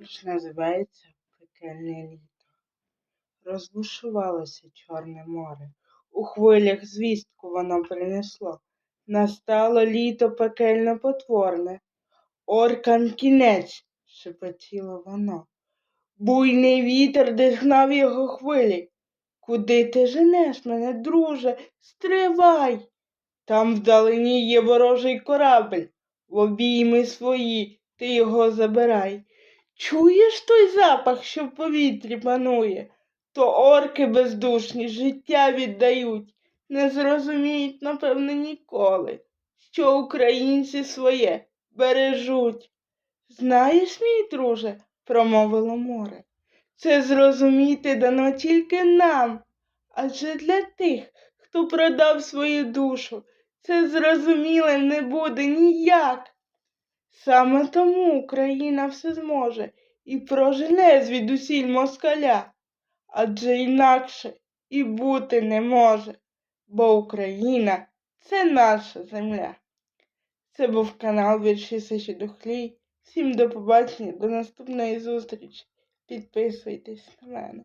Вірш називається Пекельне літо. Розбушувалося Чорне море. У хвилях звістку воно принесло. Настало літо пекельно потворне. Оркам кінець, шепотіло воно. Буйний вітер дихнав його хвилі. Куди ти женеш мене, друже? Стривай. Там вдалині є ворожий корабель. В обійми свої ти його забирай. Чуєш той запах, що в повітрі панує? То орки бездушні життя віддають, не зрозуміють, напевно, ніколи, що українці своє бережуть. Знаєш, мій друже, промовило море, це зрозуміти дано тільки нам, адже для тих, хто продав свою душу, це зрозумілим не буде ніяк. Саме тому Україна все зможе і прожене звідусіль москаля, адже інакше і бути не може, бо Україна це наша земля. Це був канал Вірші Сиші Духлій. Всім до побачення, до наступної зустрічі. Підписуйтесь на мене.